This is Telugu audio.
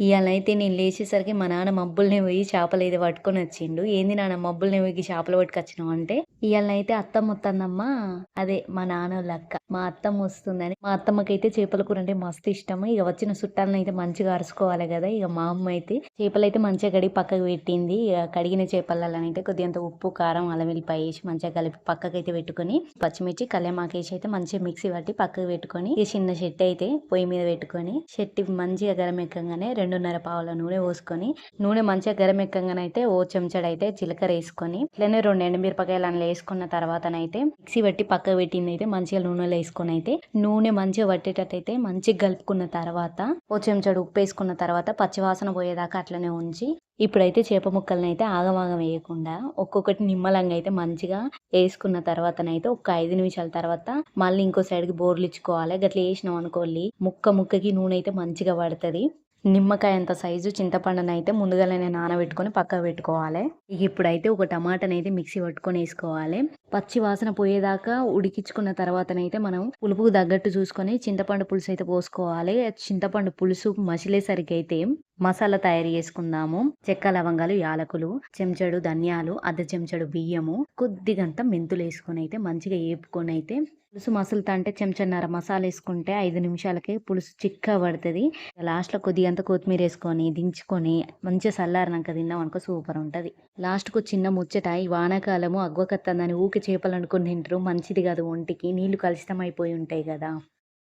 ఇవాళ అయితే నేను లేచేసరికి మా నాన్న మబ్బుల్ని పోయి చేపలు అయితే పట్టుకొని వచ్చిండు. ఏంది నాన్న మబ్బుల్ని పోయి చేపలు పట్టుకొచ్చినావు అంటే? ఇవాళైతే అత్తమ్మ వస్తుందమ్మా అదే మా నాన్న వాళ్ళ అక్క. మా అత్తమ్మ వస్తుందని. మా అత్తమ్మకైతే చేపల కూర అంటే మస్తు ఇష్టము. ఇక వచ్చిన చుట్టాలను అయితే మంచిగా అరుచుకోవాలి కదా. ఇక మా అమ్మ అయితే చేపలు అయితే మంచిగా కడిగి పక్కకు పెట్టింది. ఇక కడిగిన చేపలలో కొద్దిగంత ఉప్పు కారం అల్లం వెల్లిపాయ వేసి మంచిగా కలిపి పక్కకు అయితే పెట్టుకొని పచ్చిమిర్చి కళ్యామాకేసి అయితే మంచిగా మిక్సీ పట్టి పక్కకు పెట్టుకొని ఇక చిన్న చెట్టు అయితే పొయ్యి మీద పెట్టుకొని చెట్టు మంచిగా గరమెక్కగానే రెండు రెండున్నర పావుల నూనె పోసుకొని నూనె మంచిగా గరం ఓ చెంచడైతే జీలకర్ర వేసుకొని ఇట్లనే రెండు ఎండుమిరపకాయలు అందులో వేసుకున్న తర్వాతనైతే మిక్సీ పెట్టి పక్క పెట్టింది అయితే మంచిగా నూనెలో వేసుకొని అయితే నూనె మంచిగా పట్టేటట్టయితే మంచిగా కలుపుకున్న తర్వాత ఓ చెంచాడు ఉప్పు వేసుకున్న తర్వాత పచ్చివాసన పోయేదాకా అట్లనే ఉంచి ఇప్పుడైతే చేప ముక్కలను అయితే ఆగమాగం వేయకుండా ఒక్కొక్కటి నిమ్మలంగా అయితే మంచిగా వేసుకున్న తర్వాతనైతే ఒక ఐదు నిమిషాల తర్వాత మళ్ళీ ఇంకో సైడ్కి బోర్లు ఇచ్చుకోవాలి. గట్ల వేసినాం అనుకోండి ముక్క ముక్కకి నూనె అయితే మంచిగా పడుతుంది. నిమ్మకాయ అంత సైజు చింతపండుని అయితే ముందుగానే నానబెట్టుకొని పక్కకు పెట్టుకోవాలి. ఇక ఇప్పుడైతే ఒక టమాటాని అయితే మిక్సీ పట్టుకొని వేసుకోవాలి. పచ్చి వాసన పోయేదాకా ఉడికించుకున్న తర్వాతనైతే మనం పులుపుకు తగ్గట్టు చూసుకొని చింతపండు పులుసు అయితే పోసుకోవాలి. చింతపండు పులుసు మసిలేసరికి అయితే మసాలా తయారు చేసుకుందాము. చెక్క లవంగాలు యాలకులు చెంచాడు ధనియాలు అర్ధ చెంచాడు బియ్యము కొద్దిగంత మెంతులు వేసుకొని అయితే మంచిగా వేపుకొని అయితే పులుసు మసులుతా అంటే చెంచన్నర మసాలా వేసుకుంటే ఐదు నిమిషాలకే పులుసు చిక్క పడుతుంది. లాస్ట్లో కొద్దిగంత కొత్తిమీర వేసుకొని దించుకొని మంచిగా చల్లారినాక తిన్నాం అనుకో సూపర్ ఉంటుంది. లాస్ట్కు చిన్న ముచ్చట ఈ వానాకాలము అగ్వకత్తందని ఊకి చేపలు అనుకుని తింటారు. మంచిది కాదు ఒంటికి నీళ్ళు కలుషితం అయిపోయి ఉంటాయి కదా.